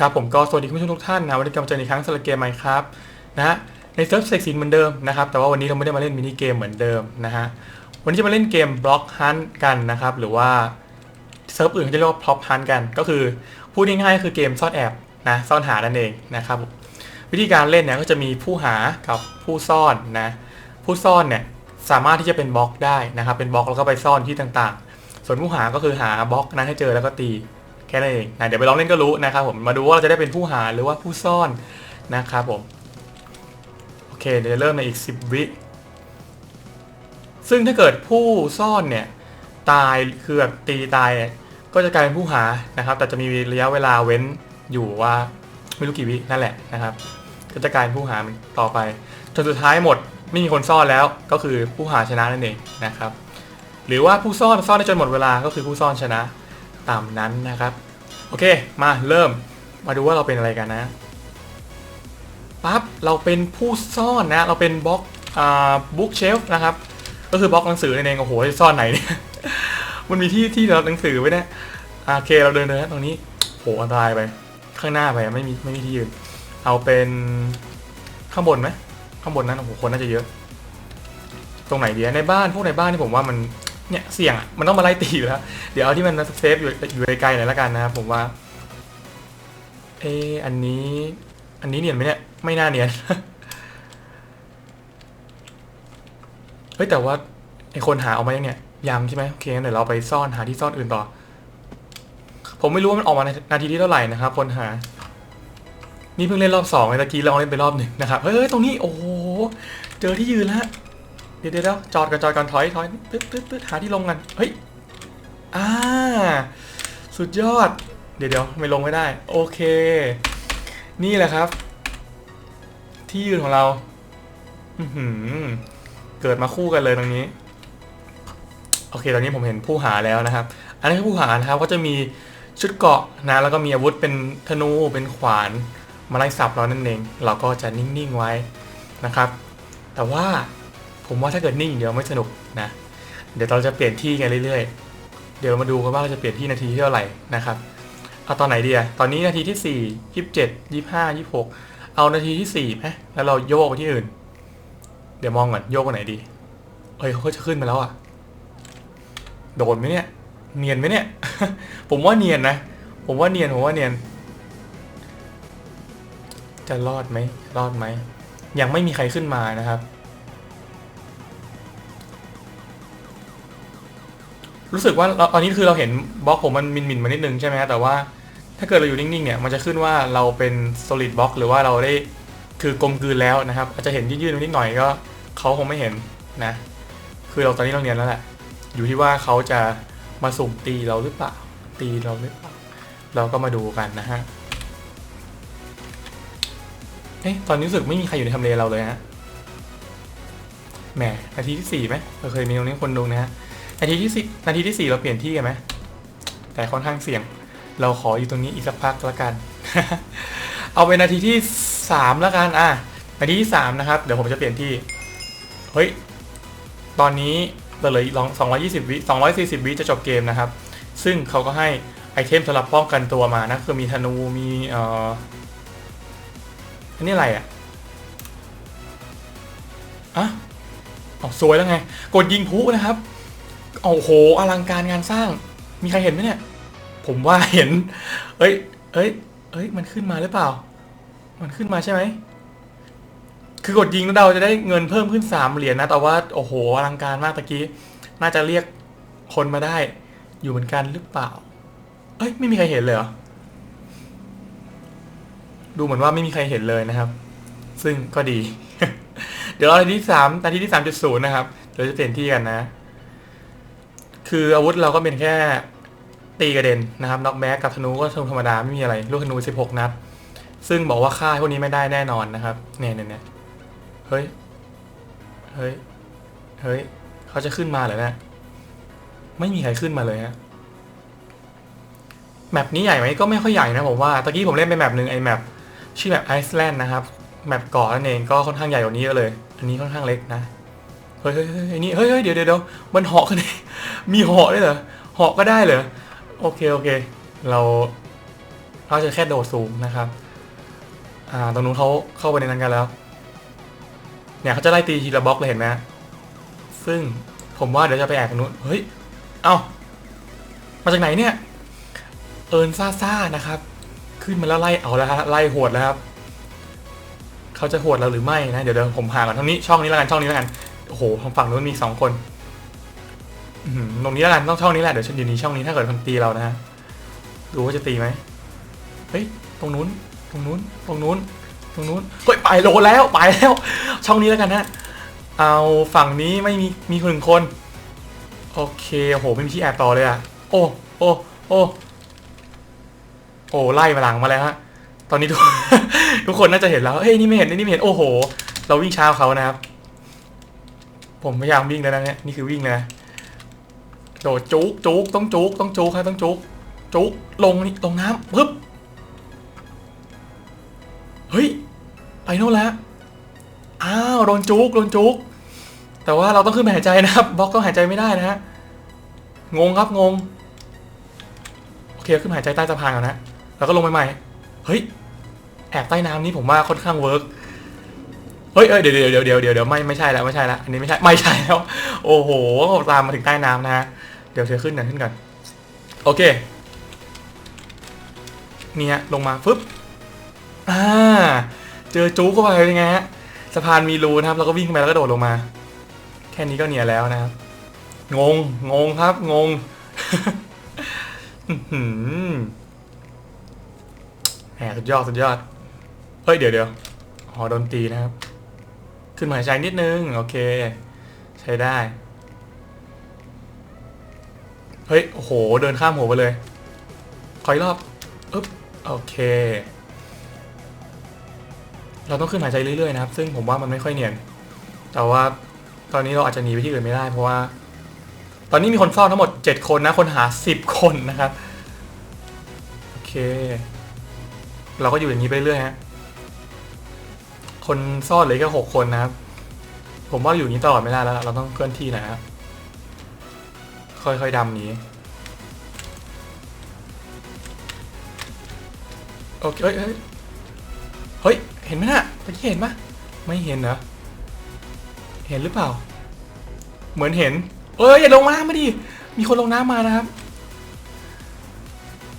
ครับผมก็สวัสดีคุณผู้ชมทุกท่านนะวันนี้กลับมาเจออีกครั้งสำหรับเกมใหม่ครับนะฮะในเซิร์ฟเซ็กซินเหมือนเดิมนะครับแต่ว่าวันนี้เราไม่ได้มาเล่นมินิเกมเหมือนเดิมนะฮะวันนี้จะมาเล่นเกมบล็อกฮันกันนะครับหรือว่าเซิร์ฟอื่นเขาจะเรียกว่าพล็อปฮันกันก็คือพูดง่ายๆคือเกมซ่อนแอบนะซ่อนหานั่นเองนะครับวิธีการเล่นเนี่ยก็จะมีผู้หากับผู้ซ่อนนะผู้ซ่อนเนี่ยสามารถที่จะเป็นบล็อกได้นะครับเป็นบล็อกแล้วก็ไปซ่อนที่ต่างๆ ส่วนผู้หาก็คือหาบล็อกนั้นให้เจอแล้วก็ตี ค่นั้นเองนะเดี๋ยวไปลองเล่นก็รู้นะครับผมมาดูว่าเราจะได้เป็นผู้หาหรือว่าผู้ซ่อนนะครับผมโอเคเดี๋ยวเริ่มในอีก 10 วิซึ่งถ้าเกิดผู้ซ่อนเนี่ยตายคือแบบตีตายเนี่ยก็จะกลายเป็นผู้หานะครับ แต่จะมีระยะเวลาเว้นอยู่ว่าไม่รู้กี่วินั่นแหละนะครับ ก็จะกลายเป็นผู้หาต่อไปจนสุดท้ายหมดไม่มีคนซ่อนแล้วก็คือผู้หาชนะนั่นเองนะครับ หรือว่าผู้ซ่อนซ่อนได้จนหมดเวลาก็คือผู้ซ่อนชนะตามนั้นนะครับ โอเค มาเริ่ม มาดูว่าเราเป็นอะไรกันนะปั๊บเราเป็นผู้ซ่อนนะ เราเป็นบล็อกอ่าบุ๊กเชลฟ์นะครับ ก็คือบล็อกหนังสือนั่นเองโอ้โหจะซ่อนไหนเนี่ยมันมีที่ที่เราหนังสือไว้เนี่ยโอเคเราเดินเดินตรงนี้โหอันตรายไป ข้างหน้าไปไม่มีไม่มีที่ยืน เอาเป็นข้างบนไหมข้างบนนั้นโอ้โหคนน่าจะเยอะ ตรงไหนดีในบ้านพวกในบ้านที่ผมว่ามัน เนี่ยเสี่ยงอะมันต้องมาไล่ตีอยู่แล้ว เดี๋ยวเอาที่มันเซฟอยู่อยู่ไกลๆหน่อยละกันนะครับผมว่า เอออันนี้ อันนี้เนียนไหมเนี่ย ไม่น่าเนียน เฮ้ยแต่ว่าไอคนหาออกมายังเนี่ยยังใช่ไหมโอเคงั้นเดี๋ยวเราไปซ่อนหาที่ซ่อนอื่นต่อ ผมไม่รู้ว่ามันออกมาในนาทีที่เท่าไหร่นะครับ คนหา นี่เพิ่งเล่นรอบสองเลยตะกี้ลองเล่นไปรอบหนึ่งนะครับ เฮ้ยตรงนี้โอ้เจอที่ยืนแล้ว เดี๋ยวเดี๋ยวจอดกันจอดกันถอยถอยตึ๊ดตึ๊ดตึ๊ดหาที่ลงกันเฮ้ยอ่าสุดยอด เดี๋ยวเดี๋ยวไม่ลงไม่ได้ โอเค นี่แหละครับ ที่ยืนของเราอือหือเกิดมาคู่กันเลยตรงนี้ โอเค ตอนนี้ผมเห็นผู้หาแล้วนะครับ อันนี้คือผู้หานะครับก็จะมีชุดเกาะนะ แล้วก็มีอาวุธเป็นธนูเป็นขวาน มาไล่สับเรานั่นเอง เราก็จะนิ่งๆไว้นะครับ แต่ว่า ผมว่าถ้าเกิดนิ่งเดี๋ยวไม่สนุกนะ เดี๋ยวเราจะเปลี่ยนที่กันเรื่อยๆ เดี๋ยวมาดูกันว่าเราจะเปลี่ยนที่นาทีที่เท่าไหร่นะครับ เอาตอนไหนดีอะตอนนี้นาทีที่สี่ยี่สิบเจ็ดยี่ห้ายี่หกเอานาทีที่สี่ไหมแล้วเราโยกไปที่อื่น เดี๋ยวมองก่อนโยกไปไหนดีเฮ้ยเขาจะขึ้นมาแล้วอะโดนไหมเนี่ย เนียนไหมเนี่ย ผมว่าเนียนนะ ผมว่าเนียน ผมว่าเนียน จะรอดไหม รอดไหม ยังไม่มีใครขึ้นมานะครับ รู้สึกว่าเราตอนนี้คือเราเห็นบล็อกผมมันมินมินมานิดนึงใช่ไหมฮะแต่ว่าถ้าเกิดเราอยู่นิ่งๆเนี่ยมันจะขึ้นว่าเราเป็น solid block หรือว่าเราได้คือกลมกลืนแล้วนะครับ อาจจะเห็นยืดๆนิดหน่อยก็เขาคงไม่เห็นนะ คือเราตอนนี้เราเรียนแล้วแหละอยู่ที่ว่าเขาจะมาสุ่มตีเราหรือเปล่า ตีเราหรือเปล่า เราก็มาดูกันนะฮะเอ๊ะตอนนี้รู้สึกไม่มีใครอยู่ในทำเลเราเลยฮะแหมนาทีที่สี่ไหมเราเคยมีตรงนี้คนดูนะฮะ นาทีที่สี่นาทีที่สี่เราเปลี่ยนที่กันไหมแต่ค่อนข้างเสี่ยง เราขออยู่ตรงนี้อีกสักพักละกัน เอาเป็นนาทีที่สามละกันอะนาทีที่สามนะครับ เดี๋ยวผมจะเปลี่ยนที่ เฮ้ย ตอนนี้เราเหลืออีกสองร้อยยี่สิบวิสองร้อยสี่สิบวิจะจบเกมนะครับ ซึ่งเขาก็ให้ไอเทมสำหรับป้องกันตัวมานะ คือมีธนูมีเอ่ออันนี้อะไรอะอะอ๋อสวยแล้วไง กดยิงพุนะครับ โอ้โหอลังการงานสร้าง มีใครเห็นไหมเนี่ย ผมว่าเห็น เอ้ย เอ้ย เอ้ย มันขึ้นมาหรือเปล่า มันขึ้นมาใช่ไหม คือกดยิงแล้วเราจะได้เงินเพิ่มขึ้นสามเหรียญนะ แต่ว่าโอ้โหอลังการมากตะกี้ น่าจะเรียกคนมาได้ อยู่เหมือนกันหรือเปล่า เอ้ย ไม่มีใครเห็นเลยเหรอ ดูเหมือนว่าไม่มีใครเห็นเลยนะครับ ซึ่งก็ดี เดี๋ยวเรานทีที่สามนาทีที่สามจุดศูนย์นะครับ เราจะเปลี่ยนที่กันนะ คืออาวุธเราก็เป็นแค่ตีกระเด็นนะครับน็อกแบ็กกับธนูก็ธรรมดาไม่มีอะไร ลูกธนู 16 นัด ซึ่งบอกว่าฆ่าพวกนี้ไม่ได้แน่นอนนะครับ เนี่ยเนี่ยเนี่ยเฮ้ย เฮ้ย เฮ้ย เขาจะขึ้นมาเหรอเนี่ยไม่มีใครขึ้นมาเลยฮะแมปนี้ใหญ่ไหมก็ไม่ค่อยใหญ่นะผมว่าตะกี้ผมเล่นไปแมปหนึ่งไอแมปชื่อแมปไอซ์แลนด์นะครับแมปเกาะนั่นเองก็ค่อนข้างใหญ่กว่านี้เยอะเลย อันนี้ค่อนข้างเล็กนะ เฮ้ยเฮ้ยเฮ้ยอ้นี่เฮ้ยเฮ้ยเดี๋ยวเดี๋ยวเดี๋ยวมันเหาะกันได้ มีเหาะด้วยเหรอเหาะก็ได้เหรอโอเคโอเค เราเราจะแค่โดดสูงนะครับ อ่าตรงนู้นเขาเข้าไปในนั้นกันแล้ว เนี่ยเขาจะไล่ตีทีละบล็อกเลยเห็นไหมซึ่งผมว่าเดี๋ยวจะไปแอบตรงนู้นเฮ้ยเอ้ามาจากไหนเนี่ยเอิญซ่าซ่านะครับ ขึ้นมาแล้วไล่เอาแล้วฮะไล่หวดแล้วครับเขาจะหวดเราหรือไม่นะเดี๋ยวเดี๋ยวผมหาก่อนทางนี้ช่องนี้แล้วกันช่องนี้แล้วกันโอ้โหทางฝั่งนู้นมีสองคน ตรงนี้แล้วกันต้องช่องนี้แหละเดี๋ยวฉันอยู่ในช่องนี้ถ้าเกิดมันตีเรานะฮะดูว่าจะตีไหมเฮ้ยตรงนู้นตรงนู้นตรงนู้นตรงนู้นเฮ้ยไปโลแล้วไปแล้ว ช่องนี้แล้วกันฮะเอาฝั่งนี้ไม่มีมีคนหนึ่งคนโอเคโอ้โหไม่มีที่แอบต่อเลยอะโอ้โอ้โอ้โอ้ไล่มาหลังมาแล้วฮะตอนนี้ทุกทุกคนน่าจะเห็นแล้วเฮ้ยนี่ไม่เห็นนี่ไม่เห็นโอ้โห เราวิ่งช้าเขานะครับ ผมพยายามวิ่งแล้วนะเนี่ยนี่คือวิ่งเลยนะ โดดจุกจุกต้องจุกต้องจุกครับต้องจุกจุกลงนี่ลงน้ำปึ๊บเฮ้ยไปโน่นแล้วอ้าวโดนจุกโดนจุกแต่ว่าเราต้องขึ้นไปหายใจนะครับบล็อกต้องหายใจไม่ได้นะฮะงงครับงงโอเคขึ้นหายใจใต้สะพานก่อนนะแล้วก็ลงไปใหม่เฮ้ยแอบใต้น้ำนี่ผมว่าค่อนข้างเวิร์กเฮ้ยเอ้ยเดี๋ยวเดี๋ยวเดี๋ยวเดี๋ยวเดี๋ยวไม่ไม่ใช่แล้วไม่ใช่แล้วอันนี้ไม่ใช่ไม่ใช่แล้ว โอ้โหตามมาถึงใต้น้ำนะฮะ เดี๋ยวเธอขึ้นกันขึ้นกัน โอเค นี่ฮะลงมาฟึบอ่าเจอจู๊กเข้าไปเป็นไงฮะสะพานมีรูนะครับแล้วก็วิ่งไปแล้วก็โดดลงมา แค่นี้ก็เนียแล้วนะครับ งง งงครับ งงแหมสุดยอดสุดยอด เฮ้ยเดี๋ยวเดี๋ยวอ๋อโดนตีนะครับ ขึ้นมาหายใจนิดนึง โอเค ใช้ได้ เฮ้ย โอ้โห เดินข้ามหัวไปเลยขออีกรอบอึ๊บโอเค เราต้องขึ้นหายใจเรื่อยๆนะครับ ซึ่งผมว่ามันไม่ค่อยเนียน แต่ว่าตอนนี้เราอาจจะหนีไปที่อื่นไม่ได้เพราะว่า ตอนนี้มีคนเฝ้าทั้งหมด 7 คนนะ คนหา 10 คนนะครับ โอเค เราก็อยู่อย่างนี้ไปเรื่อยฮะ คนซ่อนเหลยแค่หกคนนะครับ ผมว่าอยู่อย่างนี้ตลอดไม่ได้แล้ว เราต้องเคลื่อนที่นะครับ ค่อยๆดำนี้โอเคเอ้ยเอ้ยเฮ้ย เห็นไหมน่ะตะกี้เห็นปะไม่เห็นเหรอ เห็นหรือเปล่า เหมือนเห็น เอ้ยอย่าลงน้ำมาดิ มีคนลงน้ำมานะครับ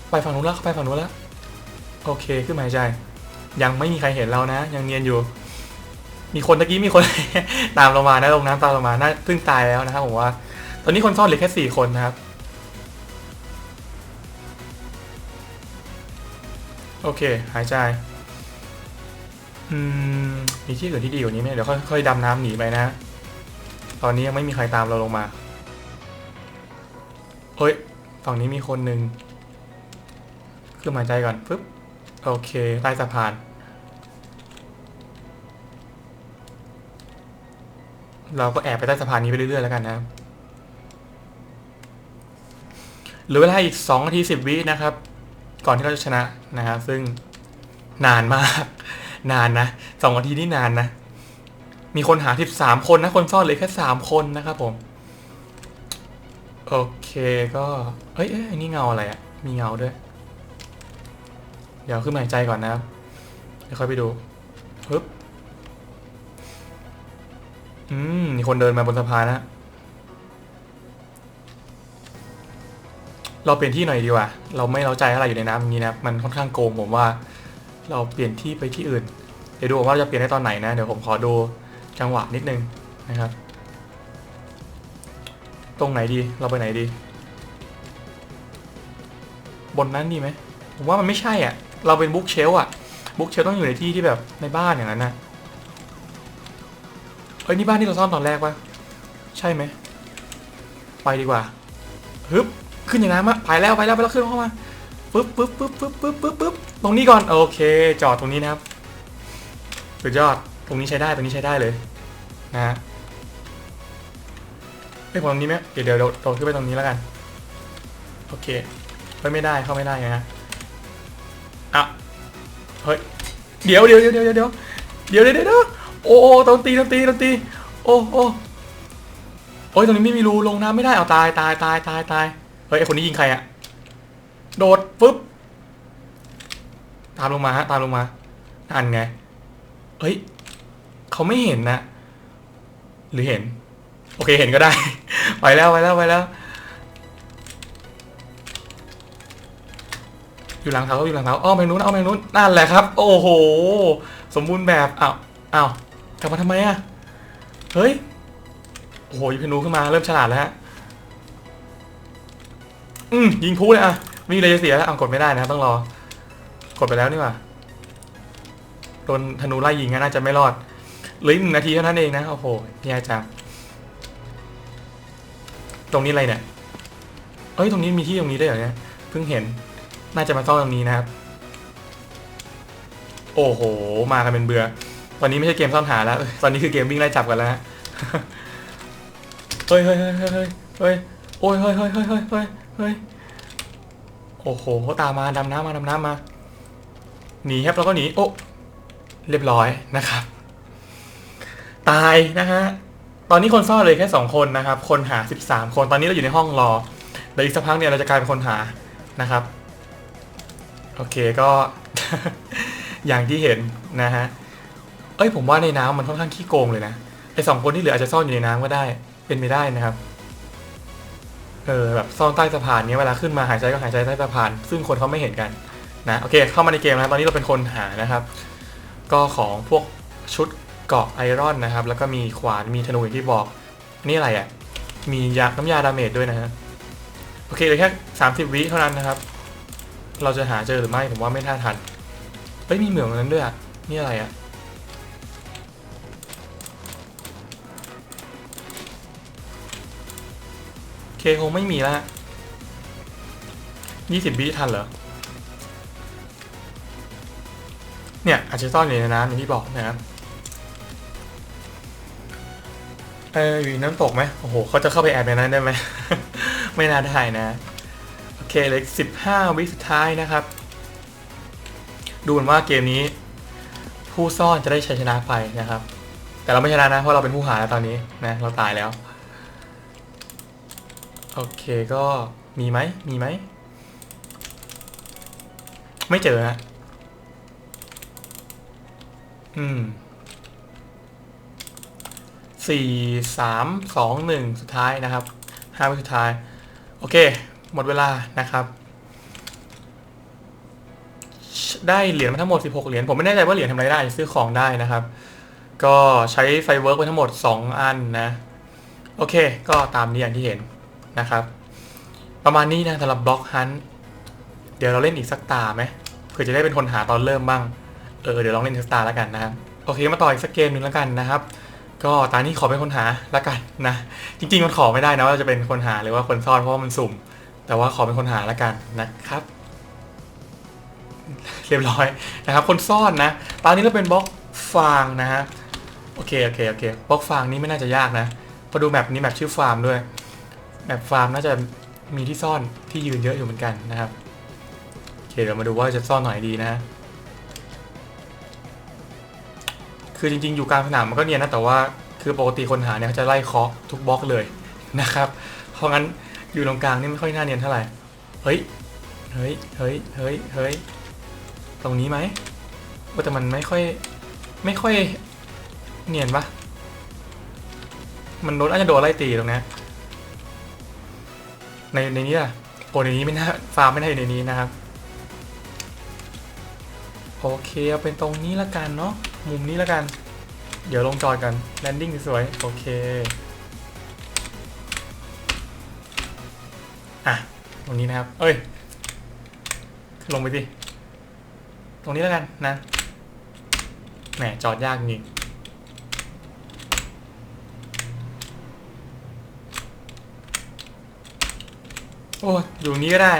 ไปฝั่งนู้นแล้วไปฝั่งนู้นแล้ว โอเคขึ้นมาหายใจ ยังไม่มีใครเห็นเรานะ ยังเนียนอยู่ มีคนตะกี้มีคนตามเรามานะลงน้ำตามเรามาน่าซึ่งตายแล้วนะครับผมว่า ตอนนี้คนซ่อนเหลือแค่สี่คนนะครับ โอเค หายใจ อืม มีที่อื่นที่ดีกว่านี้ไหมเดี๋ยวค่อยๆดำน้ำหนีไปนะ ตอนนี้ยังไม่มีใครตามเราลงมา เฮ้ย ฝั่งนี้มีคนหนึ่งขึ้นมาหายใจก่อนปึ๊บ โอเค ใต้สะพาน เราก็แอบไปใต้สะพานนี้ไปเรื่อยๆแล้วกันนะครับ หลือเวลาอีก2นาที10 วินะครับ ก่อนที่เราจะชนะนะครับ ซึ่งนานมาก นานนะสองนาทีนี่นานนะ มีคนหา 13 คนนะ คนซ่อนเหลยแค่ 3 คนนะครับผม โอเคก็เอ้ยเอ้ยนนี้เงาอะไรอะมีเงาด้วย เดี๋ยวขึ้นหายใจก่อนนะครับเดี๋ยวค่อยไปดูปึ๊บ อืม มีคนเดินมาบนสะพานนะ เราเปลี่ยนที่หน่อยดีกว่า เราไม่เราใจอะไรอยู่ในน้ำอย่างนี้นะมันค่อนข้างโกงผมว่า เราเปลี่ยนที่ไปที่อื่น เดี๋ยวดูว่าเราจะเปลี่ยนได้ตอนไหนนะ เดี๋ยวผมขอดูจังหวะนิดนึงนะครับ ตรงไหนดี เราไปไหนดี บนนั้นดีไหมผมว่ามันไม่ใช่อะ เราเป็นบุ๊กเชลอะ บุ๊กเชลต้องอยู่ในที่ที่แบบในบ้านอย่างนั้นนะเอ้ยนี่บ้านที่เราซ่อนตอนแรกปะใช่ไหม ไปดีกว่า ฮึบ ขึ้นอย่างนั้นมาไปแล้วไปแล้วไปแล้วขึ้นเข้ามาปึ๊บปึ๊บปึ๊บปึ๊บปึ๊บปึ๊บปึ๊บตรงนี้ก่อนโอเค จอดตรงนี้นะครับสุดยอดตรงนี้ใช้ได้ตรงนี้ใช้ได้เลยนะฮะเฮ้ยตรงนี้ไหมเดี๋ยวเดี๋ยวโดดขึ้นไปตรงนี้แล้วกันโอเคเฮ้ยไม่ได้เข้าไม่ได้ไงฮะอะเฮ้ยเดี๋ยวเดี๋ยวเดี๋ยวเดี๋ยวเดี๋ยวเดี๋ยวเดี๋ยวเดี๋ยวโอ้โอ้โดนตีโดนตีโดนตีโอ้โอ้โอ้ยตรงนี้ไม่มีรูลงน้ำไม่ได้เอาตายตายตายตายตาย เฮ้ยไอคนนี้ยิงใครอะโดดปึ๊บามลงมาฮะตามลงมาอันไงเฮ้ยเขาไม่เห็นนะ หรือเห็น โอเคเห็นก็ได้ ไปแล้วไปแล้วไปแล้ว อยู่หลังเท้าอยู่หลังเท้าอ้อมไปนู้นอ้อมไปนู้นนั่นแหละครับ โอ้โห สมบูรณ์แบบอ้าวอ้าวกลับมาทำไมอะเฮ้ยโอ้โหยิงธนูขึ้นมาเริ่มฉลาดแล้วฮะ อืมยิงพูเลยอะไม่มีอะไรจะเสียแล้วเอากดไม่ได้นะต้องรอ กดไปแล้วนี่ว่าโดนธนูไล่ยิงงั้นน่าจะไม่รอดเหลืออีกหนึ่งนาทีเท่านั้นเองนะโอ้โหแย่จังตรงนี้อะไรเนี่ยเอ้ยตรงนี้มีที่ตรงนี้ได้เหรอเนี่ยเพิ่งเห็นน่าจะมาซ่อนตรงนี้นะครับ โอ้โห มากันเป็นเบือ ตอนนี้ไม่ใช่เกมซ่อนหาแล้ว ตอนนี้คือเกมวิ่งไล่จับกันแล้วฮะเฮ้ยเฮ้ยเฮ้ยเฮ้ยเฮ้ยเฮ้ยโอ้ยเฮ้ยเฮ้ยเฮ้ยเฮ้ย เฮ้ย โอ้โหเขาตามมาดำน้ำมาดำน้ำมา หนีครับแล้วก็หนี โอ้ เรียบร้อยนะครับ ตายนะฮะ ตอนนี้คนซ่อนเลยแค่สองคนนะครับ คนหาสิบสามคน ตอนนี้เราอยู่ในห้องรอ เดี๋ยวอีกสักพักเนี่ยเราจะกลายเป็นคนหานะครับ โอเคก็ อย่างที่เห็นนะฮะ เอ้ยผมว่าในน้ำมันค่อนข้างขี้โกงเลยนะ ไอสองคนที่เหลืออาจจะซ่อนอยู่ในน้ำก็ได้ เป็นไปได้นะครับ เออแบบซ่อนใต้สะพานเนี้ยเวลาขึ้นมาหายใจก็หายใจใต้สะพาน ซึ่งคนเขาไม่เห็นกันนะโอเค เข้ามาในเกมแล้วตอนนี้เราเป็นคนหานะครับ ก็ของพวกชุดเกาะไอรอนนะครับ แล้วก็มีขวานมีธนูอย่างที่บอกนี่อะไรอะ่ะมียาน้ำยาดาเมจด้วยนะฮะโอเคเหลือแค่30วิเท่านั้นนะครับ เราจะหาเจอหรือไม่ผมว่าไม่น่าทันเฮ้ยมีเหมืองนั้นด้วยอะ่ะนี่อะไรอะ่ เคคงไม่มีแล้วยี่สิบวิทันเหรอ เนี่ย อาจจะซ่อนอยู่ในน้ำอย่างที่บอกนะครับเอออยู่น้ำตกไหมโอ้โหเขาจะเข้าไปแอบในนั้นได้ไหม ไม่น่าได้นะ โอเคเหลยสิบห้าวิสุดท้ายนะครับ ดูเหมือนว่าเกมนี้ ผู้ซ่อนจะได้ชัยชนะไปนะครับ แต่เราไม่ชนะนะเพราะเราเป็นผู้หาแล้วตอนนี้นะ เราตายแล้ว โอเคก็มีไหมมีไหม ไม่เจอฮะอืมสี่สามสองหนึ่งสุดท้ายนะครับห้าวิสุดท้าย โอเค หมดเวลานะครับ ได้เหรียญมาทั้งหมด 16 เหรียญผมไม่แน่ใจว่าเหรียญทำอะไรได้ซื้อของได้นะครับ ก็ใช้ไฟเวิร์กไปทั้งหมด 2 อันนะ โอเค ก็ตามนี้อย่างที่เห็น นะครับ ประมาณนี้นะสำหรับบล็อกฮันเดี๋ยวเราเล่นอีกสักตาไหมเผื่อจะได้เป็นคนหาตอนเริ่มบ้างเออเดี๋ยวลองเล่นสักตาแล้วกันนะครับโอเคมาต่ออีกสักเกมหนึ่งแล้วกันนะครับ ก็ตานี้ขอเป็นคนหาแล้วกันนะจริง ๆ มันขอไม่ได้นะว่าจะเป็นคนหาหรือว่าคนซ่อนเพราะว่ามันสุ่ม แต่ว่าขอเป็นคนหาแล้วกันนะครับ เรียบร้อยนะครับ คนซ่อนนะตอนนี้เราเป็นบล็อกฟางนะฮะโอเคโอเคโอเคบล็อกฟางนี้ไม่น่าจะยากนะพอดูแมปนี้แมปชื่อฟาร์มด้วย แมปฟาร์มน่าจะมีที่ซ่อนที่ยืนเยอะอยู่เหมือนกันนะครับโอเคเดี๋ยวมาดูว่าจะซ่อนหน่อยดีนะคือจริงๆอยู่กลางสนามมันก็เนียนนะแต่ว่าคือปกติคนหาเนี่ยเขาจะไล่เคาะทุกบล็อกเลยนะครับ เพราะงั้นอยู่ตรงกลางนี่ไม่ค่อยน่าเนียนเท่าไหร่เฮ้ยเฮ้ยเฮ้ยเฮ้ยเฮ้ยตรงนี้ไหมว่าแต่มันไม่ค่อยไม่ค่อยเนียนปะมันโดนอาจจะโดนไล่ตีตรงนี้ ในในนี้อะโอ้ในนี้ไม่น่าฟาร์มไม่น่าอยู่ในนี้นะครับ โอเคเอาเป็นตรงนี้ละกันเนาะมุมนี้ละกัน เดี๋ยวลงจอดกันแลนดิ้งสวยโอเคอะตรงนี้นะครับ เอ้ย ลงไปสิตรงนี้แล้วกันนะ แหมจอดยากจริง โอ้อยู่นี้ก็ได้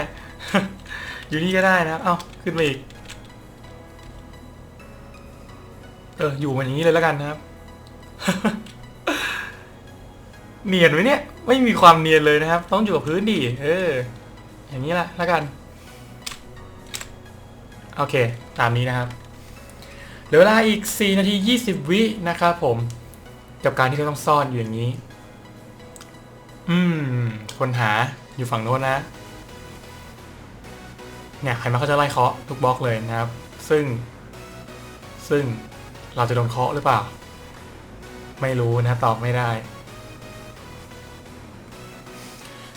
อยู่นี่ก็ได้นะครับ เอ้าขึ้นมาอีก เอออยู่มันอย่างนี้เลยแล้วกันนะครับ เนียนไหมเนี่ย ไม่มีความเนียนเลยนะครับ ต้องอยู่กับพื้นดีเออ อย่างนี้ละแล้วกัน โอเค ตามนี้นะครับเหลือเวลาอีก 4 นาที 20 วินะครับผม กับการที่เราต้องซ่อนอยู่อย่างนี้ อืม คนหา อยู่ฝั่งโน้นนะเนี่ยใครมาเขาจะไล่เคาะทุกบล็อกเลยนะครับ ซึ่ง ซึ่งเราจะโดนเคาะหรือเปล่า ไม่รู้นะตอบไม่ได้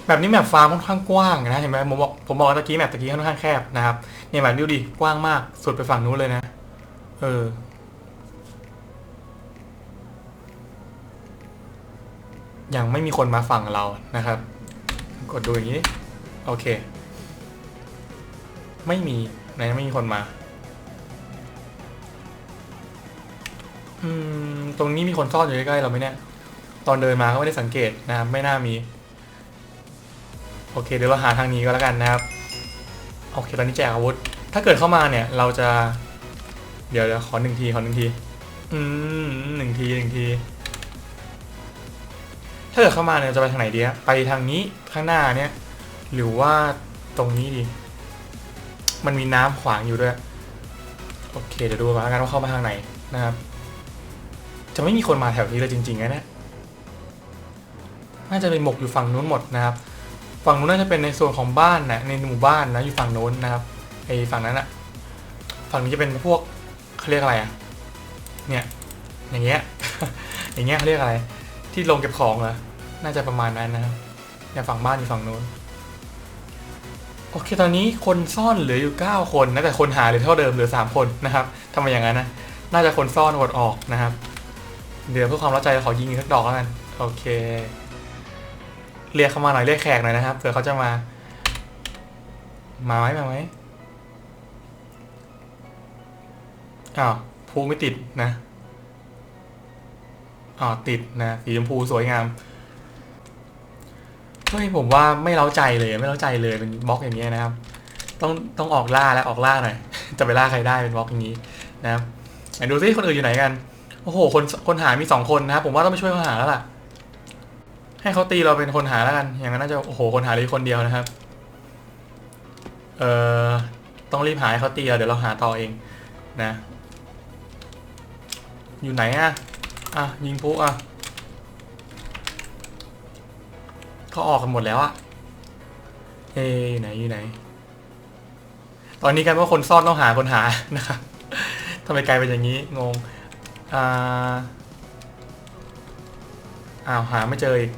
แบบนี้แมปฟาร์มค่อนข้างกว้างนะเห็นไหมผมบอกผมบอกตะกี้แมปตะกี้ค่อนข้างแคบนะครับเนี่ยแบบนี้ดูดิกว้างมากสุดไปฝั่งนู้นเลยนะ เออ ยังไม่มีคนมาฝั่งเรานะครับ กดดูอย่างนี้ โอเค ไม่มีไหนไม่มีคนมา อืม ตรงนี้มีคนซ่อนอยู่ใกล้ๆเราไหมเนี่ย ตอนเดินมาก็ไม่ได้สังเกตนะครับ ไม่น่ามี โอเค เดี๋ยวเราหาทางนี้ก็แล้วกันนะครับ โอเค ตอนนี้แจกอาวุธ ถ้าเกิดเข้ามาเนี่ย เราจะ เดี๋ยวเดี๋ยวขอหนึ่งที ขอหนึ่งที อืมหนึ่งทีหนึ่งที ถ้าเกิดเข้ามาเนี่ยจะไปทางไหนดีฮะไปทางนี้ข้างหน้าเนี่ยหรือว่าตรงนี้ดี มันมีน้ำขวางอยู่ด้วย โอเคเดี๋ยวดูก่อนแล้วกันว่าเข้ามาทางไหนนะครับ จะไม่มีคนมาแถวนี้เลยจริงๆนะเนี่ยน่าจะเป็นหมกอยู่ฝั่งนู้นหมดนะครับ ฝั่งนู้นน่าจะเป็นในส่วนของบ้านนะในหมู่บ้านนะอยู่ฝั่งนู้นนะครับไอ้ฝั่งนั้นอะฝั่งนี้จะเป็นพวกเขาเรียกอะไรอะเนี่ยอย่างเงี้ยอย่างเงี้ยเขาเรียกอะไร ที่ลงเก็บของเหรอ น่าจะประมาณนั้นนะครับอย่าฝั่งบ้านอยู่ฝั่งนู้น โอเคตอนนี้คนซ่อนเหลืออยู่ 9 คนนะแต่คนหาเหลือเท่าเดิมเหลือ 3 คนนะครับทำไมอย่างนั้นนะ น่าจะคนซ่อนอดออกนะครับ เดี๋ยวเพื่อความเข้าใจขอยิงอีกสักดอกแล้วกัน โอเค เรียกเขามาหน่อยเรียกแขกหน่อยนะครับเผื่อเขาจะมา มาไหมมาไหมอ้าวพูไม่ติดนะ อ๋อติดนะสีชมพูสวยงามเฮ้ยผมว่าไม่เล้าใจเลย ไม่เล้าใจเลยเป็นบล็อกอย่างเงี้ยนะครับ ต้องต้องออกล่าแล้วออกล่าหน่อย จะไปล่าใครได้เป็นบล็อกอย่างนี้นะครับไหนดูซิคนอื่นอยู่ไหนกันโอ้โหคนคนหามีสองคนนะครับผมว่าต้องไปช่วยเขาหาแล้วล่ะ ให้เขาตีเราเป็นคนหาแล้วกัน อย่างนั้นน่าจะโอ้โหคนหาเลยคนเดียวนะครับ เอ่อต้องรีบหาให้เขาตีเราเดี๋ยวเราหาต่อเองนะ อยู่ไหนอะ อะ ยิงปุ๊อะเขาออกกันหมดแล้วอะเอ้ยไหนอยู่ไหน ตอนนี้กันว่าคนซ่อนต้องหาคนหานะครับทำไมกลายเป็นอย่างนี้งงอ่าอ้าวหาไม่เจออีก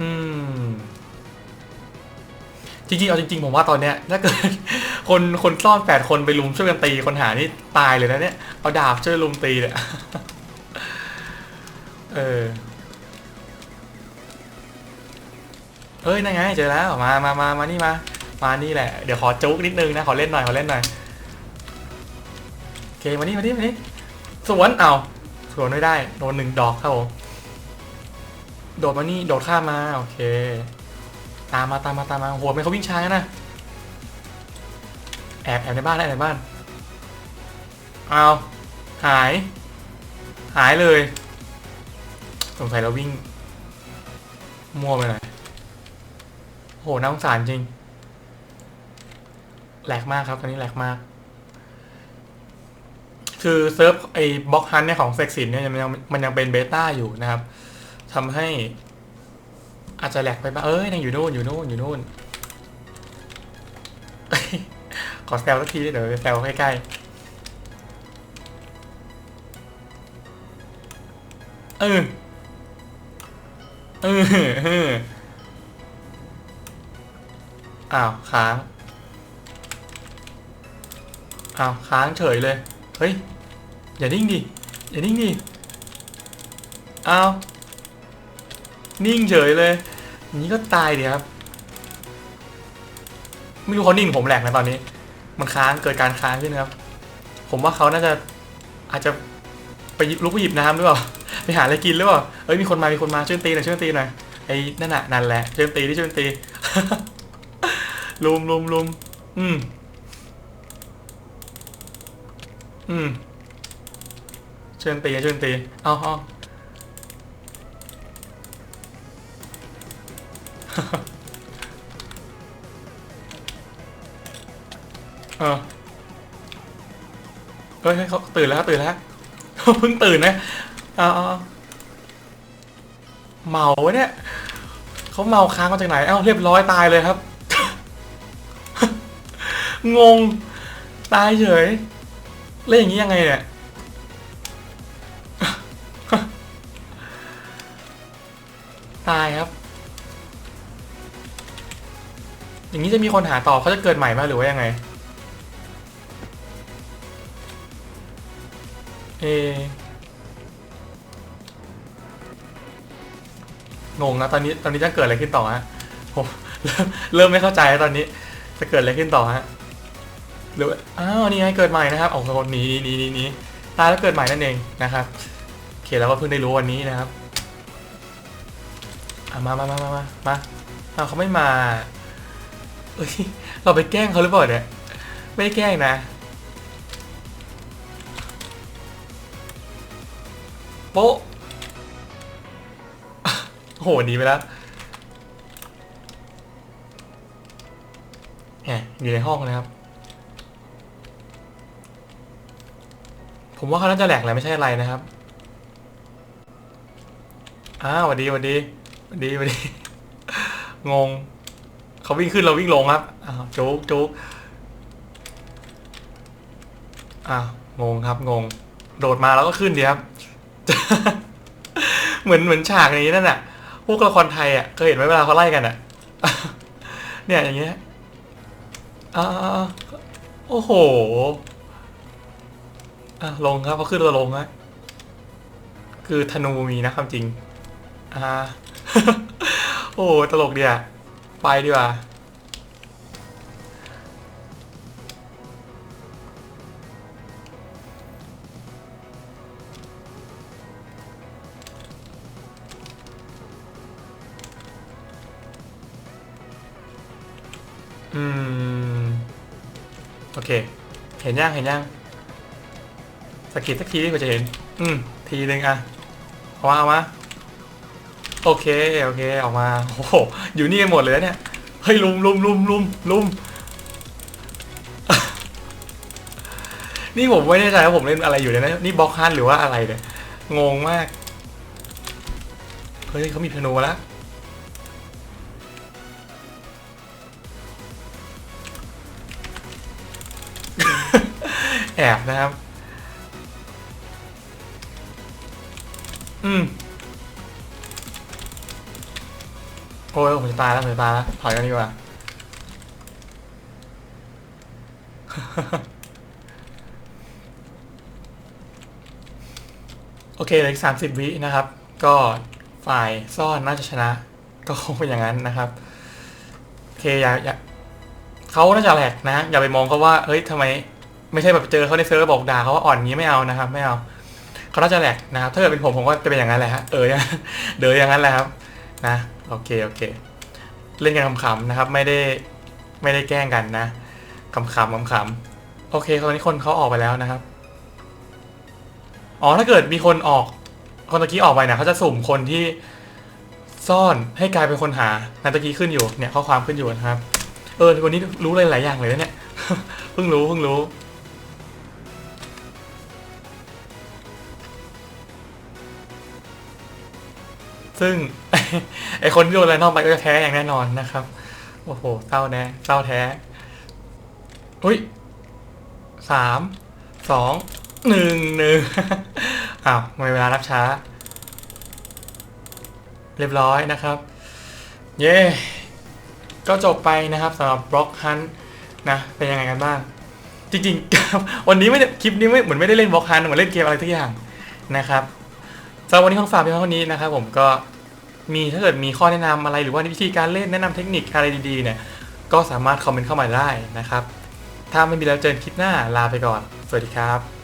อืมจริงๆเอาจริงๆผมว่าตอนเนี้ยถ้าเกิด คนคนซ่อนแปดคนไปลุมช่วยกันตีคนหานี่ตายเลยนะเนี่ยเอาดาบช่วยลุมตีเนี่ยเออเอ้ยนั่นไงเจอแล้วมามามามานี่มา มานี่แหละเดี๋ยวขอจุกนิดนึงนะขอเล่นหน่อยขอเล่นหน่อยโอเคมานี่มานี่มานี่สวนเอาสวนไม่ได้โดนหนึ่งดอกครับผมโดดมานี่โดดข้ามมาโอเค ตามมาตามมาตามมาโหไม่เขาวิ่งช้านะ แอบแอบในบ้านแอบในบ้าน เอาหาย หายเลย สงสัยเราวิ่ง มั่วไปหน่อยโหน่าสงสารจริง แหลกมากครับตอนนี้แหลกมาก คือเซิร์ฟไอ้บล็อกฮันเนี่ยของเซ็กซินเนี่ยมันยังมันยังเป็นเบต้าอยู่นะครับทำให้ อาจจะแหลกไปบ้างเอ้ยยังอยู่นู่นอยู่นู่นอยู่นู่น ขอแซวสักทีเดี๋ยวไปแซวใกล้ๆเออเออเอออ้าวค้างอ้าวค้างเฉยเลย เฮ้ย อย่านิ่งดิ อย่านิ่งดิอ้าวนิ่งเฉยเลยนี้ก็ตายดิครับ ไม่รู้เขานิ่งผมแหลกนะตอนนี้ มันค้างเกิดการค้างขึ้นนะครับ ผมว่าเขาน่าจะอาจจะไปลุกไปหยิบน้ำหรือเปล่าไปหาอะไรกินหรือเปล่าเอ้ยมีคนมามีคนมาช่วยตีหน่อยช่วยตีหน่อยไอ้นั่นน่ะนั่นแหละช่วยตีที่ช่วยตีลุมลุมลุมอืมอืมช่วยตีช่วยตีเอาเอา เออเฮ้ยเขาตื่นแล้วตื่นแล้วเขาเพิ่งตื่นนะเอาเอเมาเนี่ยเขาเมาค้างมาจากไหนเอ้าเรียบร้อยตายเลยครับ งง ตายเฉยเล่นอย่างนี้ยังไงเนี่ยตายครับ อย่างนี้จะมีคนหาต่อเขาจะเกิดใหม่ไหมหรือว่ายังไง เองงนะตอนนี้ตอนนี้จะเกิดอะไรขึ้นต่อฮะผมเริ่มเริ่มไม่เข้าใจตอนนี้ จะเกิดอะไรขึ้นต่อฮะหรืออ้าวนี่ไงเกิดใหม่นะครับโอ้โหหนีหนีหนีหนีตายแล้วเกิดใหม่นั่นเองนะครับโอเคแล้วก็เพิ่งได้รู้วันนี้นะครับอะมามามามามามาอ้าเขาไม่มาเอ้ยเราไปแกล้งเขาหรือเปล่าเนี่ยไม่ได้แกล้งนะ โป๊ะโอ้โหหนีไปแล้วแหมอยู่ในห้องนะครับ ผมว่าเขาน่าจะแหลกแหละไม่ใช่อะไรนะครับ อ้าวสวัสดีสวัสดีสวัสดีสวัสดี งง เขาวิ่งขึ้นเราวิ่งลงครับ อ้าวจุกจุกอ้าวงงครับงง โดดมาแล้วก็ขึ้นดีครับ เหมือนเหมือนฉากนี้นั่นน่ะ พวกละครไทยอะเคยเห็นไหมเวลาเขาไล่กันอะ เนี่ยอย่างเงี้ยอ่าโอ้โหอะลงครับพอขึ้นเราลงฮะคือธนูมีนะความจริง อ่า โอ้ตลกดีอะ ไปดีกว่า อืม โอเค เห็นยังเห็นยังสกิดสักทีก็จะเห็น อืม ทีหนึ่งอะเอามาเอามาโอเค โอเค ออกมา โอ้โห อยู่นี่กันหมดเลยเนี่ย เฮ้ยลุมลุมลุมลุมลุมนี่ผมไม่แน่ใจว่าผมเล่นอะไรอยู่เนี่ยนะ นี่บล็อกฮันหรือว่าอะไรเนี่ย งงมาก เฮ้ยเขามีธนูแล้ว แอบนะครับ อืม โอ้ยผมจะตายแล้วผมจะตายแล้วถอยกันดีกว่า โอเคเหลืออีกสามสิบวินะครับ ก็ฝ่ายซ่อนน่าจะชนะ ก็คงเป็นอย่างนั้นนะครับ โอเคอย่าอย่าเขาน่าจะแหลกนะ อย่าไปมองเขาว่า เฮ้ยทำไม ไม่ใช่แบบเจอเขาในเซิร์ฟแล้วบอกด่าเขาว่าอ่อนงี้ไม่เอานะครับ ไม่เอาเขาน่าจะแหลกนะครับถ้าเกิดเป็นผมผมก็จะเป็นอย่างนั้นแหละฮะเออเดออย่างนั้นแหละครับนะโอเคโอเค เล่นกันขำๆนะครับ ไม่ได้ไม่ได้แกล้งกันนะขำๆขำๆโอเคตอนนี้คนเขาออกไปแล้วนะครับอ๋อถ้าเกิดมีคนออกคนตะกี้ออกไปเนี่ยเขาจะสุ่มคนที่ซ่อนให้กลายเป็นคนหานาตะกี้ขึ้นอยู่เนี่ยข้อความขึ้นอยู่นะครับ เออวันนี้รู้อะไรหลายอย่างเลยนะเนี่ยเพิ่งรู้เพิ่งรู้ ซึ่ง ไอคนที่โดนแรนดอมไปก็จะแพ้อย่างแน่นอนนะครับ โอ้โหเศร้าแน่เศร้าแท้อุ้ยสามสองหนึ่งหนึ่งอ้าวไม่เวลารับช้า เรียบร้อยนะครับ เย้ก็จบไปนะครับสำหรับบล็อกฮันนะเป็นยังไงกันบ้าง จริงๆ วันนี้ไม่ได้คลิปนี้ไม่เหมือนไม่ได้เล่นบล็อกฮันเหมือนเล่นเกมอะไรทุกอย่างนะครับ สำหรับวันนี้ของฝากเพียงเท่านี้นะครับผมก็มีถ้าเกิดมีข้อแนะนำอะไรหรือว่าวิธีการเล่นแนะนำเทคนิคอะไรดีๆเนี่ยก็สามารถคอมเมนต์เข้ามาได้นะครับ ถ้าไม่มีแล้วเจอกันคลิปหน้าลาไปก่อน สวัสดีครับ